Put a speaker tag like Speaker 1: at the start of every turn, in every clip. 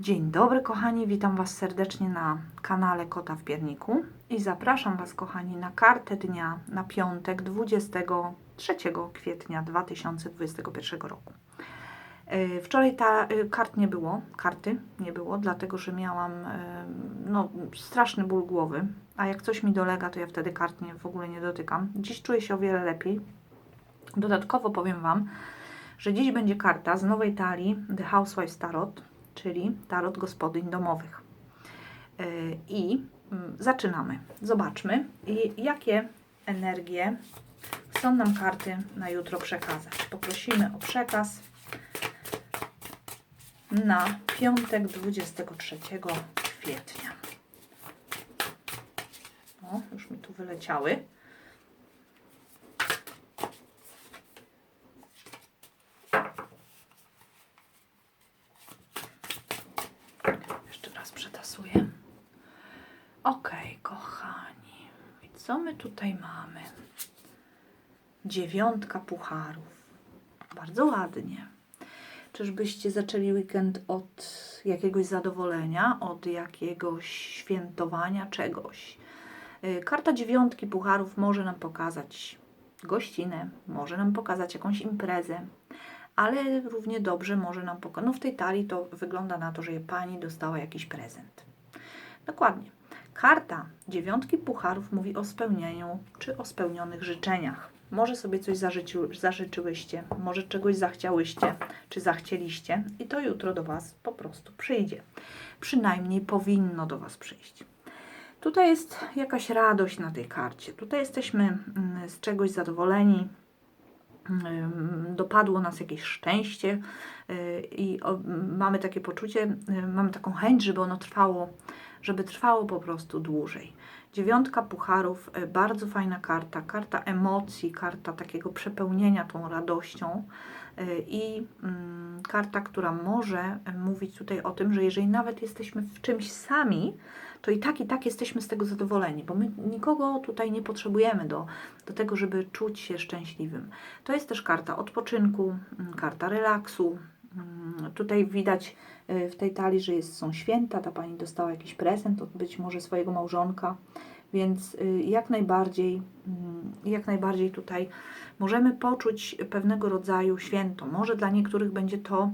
Speaker 1: Dzień dobry kochani, witam Was serdecznie na kanale Kota w Pierniku i zapraszam Was kochani na kartę dnia na piątek 23 kwietnia 2021 roku. Yy, Wczoraj ta yy, kart nie było, karty nie było, dlatego że miałam yy, no, straszny ból głowy, a jak coś mi dolega, to ja wtedy kart nie, w ogóle nie dotykam. Dziś czuję się o wiele lepiej. Dodatkowo powiem Wam, że dziś będzie karta z nowej talii The Housewives Tarot, czyli tarot gospodyń domowych. Yy, I mm, zaczynamy. Zobaczmy, jakie energie chcą nam karty na jutro przekazać. Poprosimy o przekaz na piątek 23 kwietnia. O, już mi tu wyleciały. Jeszcze raz przetasuję. Ok, kochani. I co my tutaj mamy? Dziewiątka pucharów. Bardzo ładnie. Czyżbyście zaczęli weekend od jakiegoś zadowolenia, od jakiegoś świętowania czegoś? Y, Karta dziewiątki pucharów może nam pokazać gościnę, może nam pokazać jakąś imprezę, ale równie dobrze może nam pokazać. No w tej talii to wygląda na to, że pani dostała jakiś prezent. Dokładnie. Karta dziewiątki pucharów mówi o spełnieniu czy o spełnionych życzeniach. Może sobie coś zażyci, zażyczyłyście, może czegoś zachciałyście, czy zachcieliście i to jutro do Was po prostu przyjdzie. Przynajmniej powinno do Was przyjść. Tutaj jest jakaś radość na tej karcie. Tutaj jesteśmy mm, z czegoś zadowoleni, Ym, dopadło nas jakieś szczęście yy, i o, m, mamy takie poczucie, yy, mamy taką chęć, żeby ono trwało, żeby trwało po prostu dłużej. Dziewiątka pucharów, yy, bardzo fajna karta, karta emocji, karta takiego przepełnienia tą radością yy, i mm, karta, która może yy, mówić tutaj o tym, że jeżeli nawet jesteśmy w czymś sami, to i tak, i tak jesteśmy z tego zadowoleni, bo my nikogo tutaj nie potrzebujemy do, do tego, żeby czuć się szczęśliwym. To jest też karta odpoczynku, mm, karta relaksu. Mm, Tutaj widać y, w tej talii, że jest, są święta, ta pani dostała jakiś prezent od być może swojego małżonka, więc y, jak najbardziej, mm, jak najbardziej tutaj możemy poczuć pewnego rodzaju święto. Może dla niektórych będzie to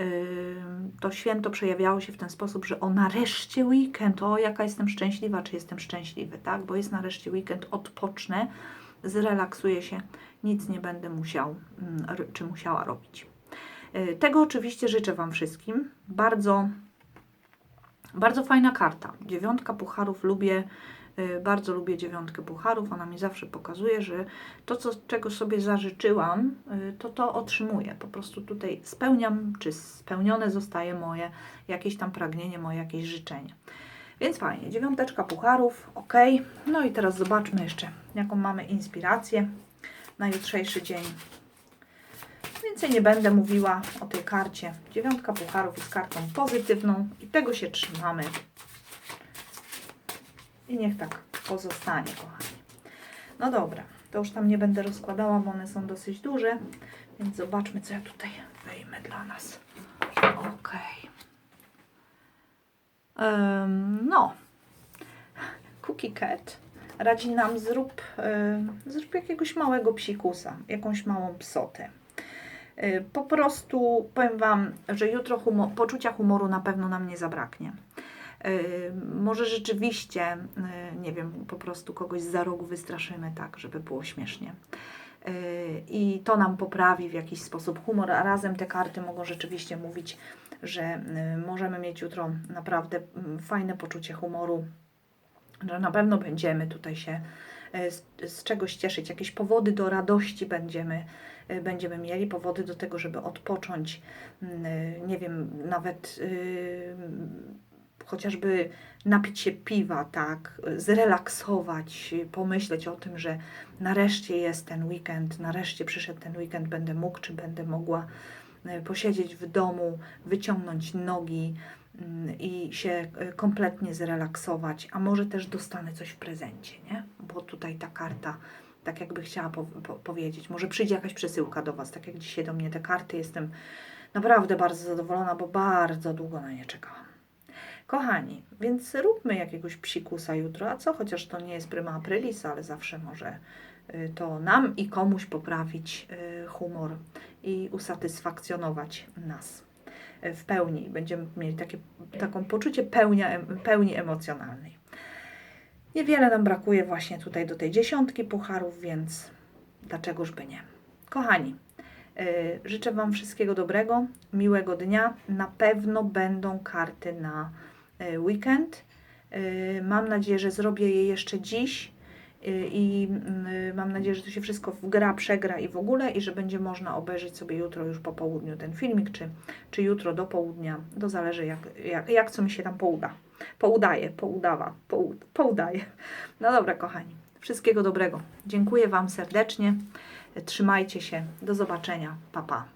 Speaker 1: Ym, to święto przejawiało się w ten sposób, że o nareszcie weekend, o jaka jestem szczęśliwa, czy jestem szczęśliwy, tak? Bo jest nareszcie weekend, odpocznę, zrelaksuję się, nic nie będę musiał mm, czy musiała robić. Y, Tego oczywiście życzę Wam wszystkim. Bardzo, bardzo fajna karta. Dziewiątka pucharów lubię. y, Bardzo lubię dziewiątkę pucharów. Ona mi zawsze pokazuje, że to, co, czego sobie zażyczyłam, y, to to otrzymuję. Po prostu tutaj spełniam, czy spełnione zostaje moje jakieś tam pragnienie, moje jakieś życzenie. Więc fajnie, dziewiąteczka pucharów, ok. No i teraz zobaczmy jeszcze, jaką mamy inspirację na jutrzejszy dzień. Więcej nie będę mówiła o tej karcie. Dziewiątka pucharów jest kartą pozytywną i tego się trzymamy. I niech tak pozostanie, kochani. No dobra, to już tam nie będę rozkładała, bo one są dosyć duże, więc zobaczmy, co ja tutaj wyjmę dla nas. Okej. Em, no. Cookie Cat radzi nam zrób, zrób jakiegoś małego psikusa, jakąś małą psotę. Y, Po prostu powiem Wam, że jutro humo- poczucia humoru na pewno nam nie zabraknie. Y, Może rzeczywiście, y, nie wiem, po prostu kogoś za rogu wystraszymy tak, żeby było śmiesznie. I to nam poprawi w jakiś sposób humor, a razem te karty mogą rzeczywiście mówić, że możemy mieć jutro naprawdę mm, fajne poczucie humoru, że na pewno będziemy tutaj się z, z czegoś cieszyć, jakieś powody do radości będziemy, y, będziemy mieli, powody do tego, żeby odpocząć, mm, y, nie wiem, nawet y, chociażby napić się piwa, tak, zrelaksować, pomyśleć o tym, że nareszcie jest ten weekend, nareszcie przyszedł ten weekend, będę mógł czy będę mogła e, posiedzieć w domu, wyciągnąć nogi mm, i się e, kompletnie zrelaksować, a może też dostanę coś w prezencie, nie? Bo tutaj ta karta tak jakby chciała po, po, powiedzieć, może przyjdzie jakaś przesyłka do Was, tak jak dzisiaj do mnie te karty, jestem naprawdę bardzo zadowolona, bo bardzo długo na nie czekałam. Kochani, więc róbmy jakiegoś psikusa jutro, a co? Chociaż to nie jest prima aprilis, ale zawsze może y, to nam i komuś poprawić y, humor i usatysfakcjonować nas w pełni. Będziemy mieli takie, taką poczucie pełnia, pełni emocjonalnej. Niewiele nam brakuje właśnie tutaj do tej dziesiątki pucharów, więc dlaczegoż by nie. Kochani, y, życzę Wam wszystkiego dobrego, miłego dnia. Na pewno będą karty na y, weekend. Y, Mam nadzieję, że zrobię je jeszcze dziś i y, mam nadzieję, że to się wszystko wgra, przegra i w ogóle i że będzie można obejrzeć sobie jutro już po południu ten filmik, czy, czy jutro do południa. To zależy jak, jak, jak co mi się tam pouda. Poudaje, poudawa, pou, poudaje. No dobra, kochani. Wszystkiego dobrego. Dziękuję Wam serdecznie. Trzymajcie się. Do zobaczenia. Pa, pa.